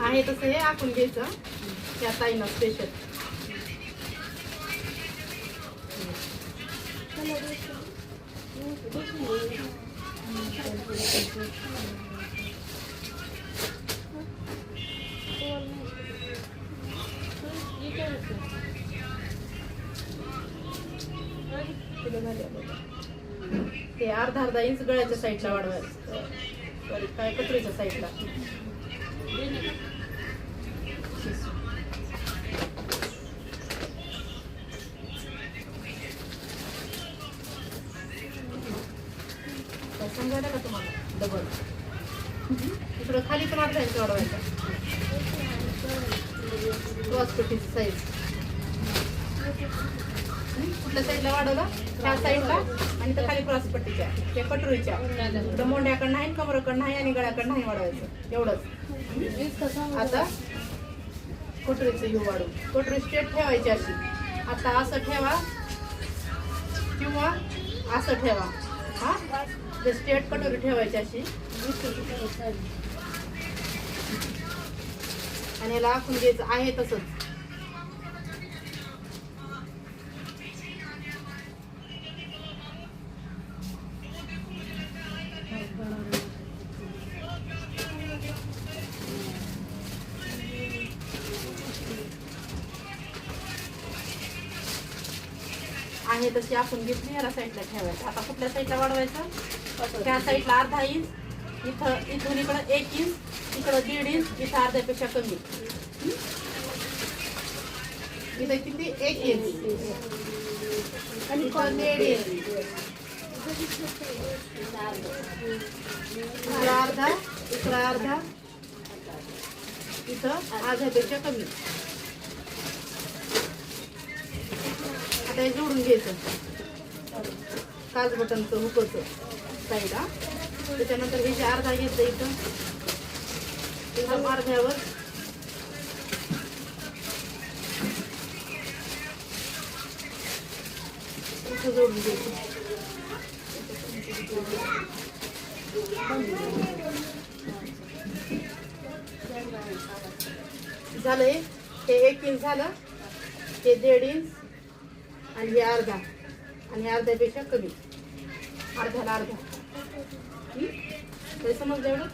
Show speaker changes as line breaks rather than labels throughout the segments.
आहे तसं हे आखून घ्यायचं. त्या ताईनं स्पेशल ते अर्धा अर्धा इंच गळ्याच्या साईडला वाढवायचं. काय कटरीच्या साईडला समजायला का तुम्हाला? डबल इकडं खाली पण अर्धा इंच वाढवायचा. क्रॉसपट्टीची साईज कुठल्या साईडला वाढवलं? त्या साईडला आणि त्या खाली क्रॉसपट्टीच्या त्या कटोरीच्या इकडं मोंड्याकडं नाही कमराकडं नाही आणि गळ्याकडं नाही वाढवायचं. एवढंच. आता कटोरीचं यू वाढू कटोरी स्ट्रेट ठेवायची अशी. आता असं ठेवा. किंवा असं ठेवा. हा? स्ट्रेट कटोरी ठेवायची अशी. आणि याला आखून घ्यायचं आहे तसंच. आहे तशी आपण घेतली याला साईडला ठेवायचं. आता कुठल्या साईडला वाढवायचं? त्या साईडला अर्धा इंच इथं इथून इकडं एक इंच इकडं दीड इंच इथं अर्ध्यापेक्षा कमी. इथं किती? एक इंच आणि दीड इंच इकडं अर्धा इकडं अर्धा. इथं अर्ध्यापेक्षा कमी. आता हे जोडून घ्यायचं. काज बटनचं हुकचं साईड हा त्याच्यानंतर हे जे अर्धा घेतलं इथं एकदम अर्ध्यावर. जोडून घ्यायचं. झालंय? हे एक इंच झालं. हे दीड इंच आणि हे अर्धा. आणि अर्ध्यापेक्षा कमी. अर्ध्याला अर्धा. ते समज समजलं एवढं?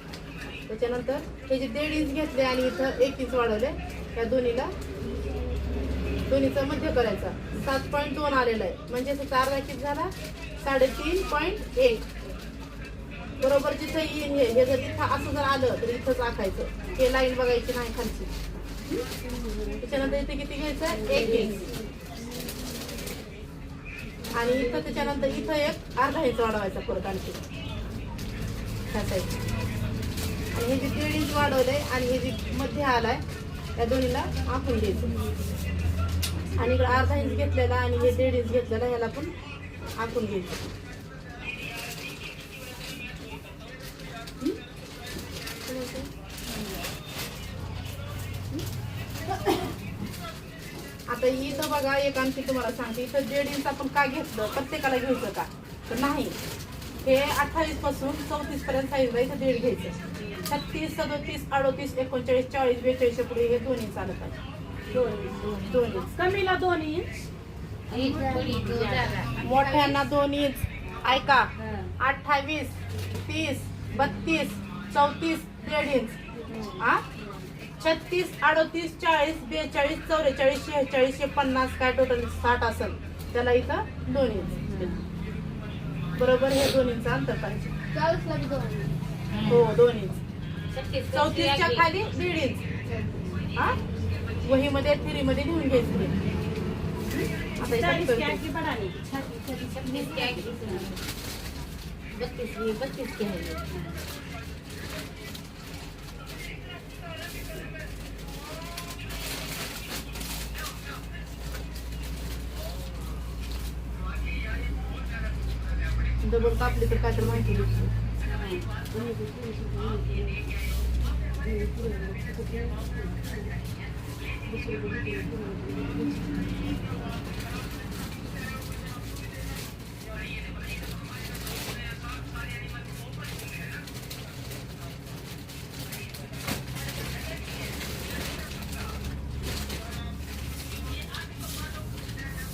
त्याच्यानंतर हे जे दीड इंच घेतले आणि इथं एक इंच वाढवले या दोन्हीला दोन्हीचा मध्य करायचा. सात पॉईंट दोन आलेला आहे. म्हणजे त्याचा अर्धा किती झाला? साडेतीन पॉईंट एक. बरोबर जिथं येईल हे हे जर इथं असं जर आलं तर इथंच आखायचं. हे लाईन बघायची नाही खालची. त्याच्यानंतर इथे किती घ्यायचं? एक इंच आणि इथं त्याच्यानंतर इथं एक अर्धा इंच वाढवायचा परत आणखी. आणि हे जे दीड इंच वाढवलंय आणि हे जे मध्ये आलाय त्या दोन्हीला आखून घ्यायचं. आणि इकडे अर्धा इंच घेतलेला आणि हे दीड इंच घेतलेला ह्याला पण आखून घ्यायचं. हं? आता इथं बघा एक आणखी तुम्हाला सांगते इथं जेड इंच आपण का घेतलं? प्रत्येकाला घ्यायचं का? तर नाही. हे अठ्ठावीसपासून चौतीस पर्यंत साईजला इथं दीड घ्यायचं. छत्तीस सदोतीस अडोतीस एकोणचाळीस चाळीस बेचाळीसच्या पुढे हे दोन्ही चालत आहे दोन इंच.
कमीला दोन इंच.
मोठ्यांना दोन इंच. ऐका अठ्ठावीस तीस बत्तीस चौतीस दीड इंच. हा छत्तीस अडोतीस चाळीस बेचाळीस चौवेचाळीस शेहेचाळीस पन्नास काय टोटल साठ असेल त्याला इथं दोन इंच बरोबर हे दोन इंच अंतर पाहिजे हो दोन इंच चौतीसच्या खाली दीड इंच हा वहीमध्ये थिरीमध्ये लिहून घ्यायचं double cup liquor katırmayı görüyorsun.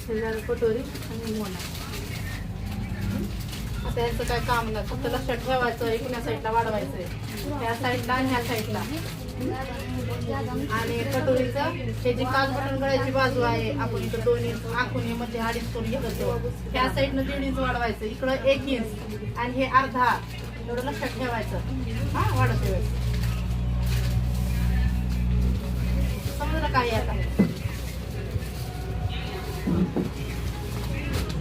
itu kotori, kami mau आता यांचं काय काम नाही. फक्त लक्षात ठेवायचं आहे कुण्या साईडला वाढवायचं त्या साईडला आणि ह्या साईडला. आणि कटोरीचं हे जी काल बटन गळ्याची बाजू आहे आपण इकडे दोन इंच आखून हे मध्ये अडीच करून घेत. होतो ह्या साईडनं दीड इंच वाढवायचं इकडं एक इंच आणि हे अर्धा. एवढं लक्षात ठेवायचं. हा वाढत ठेवायचं समजलं काय आता?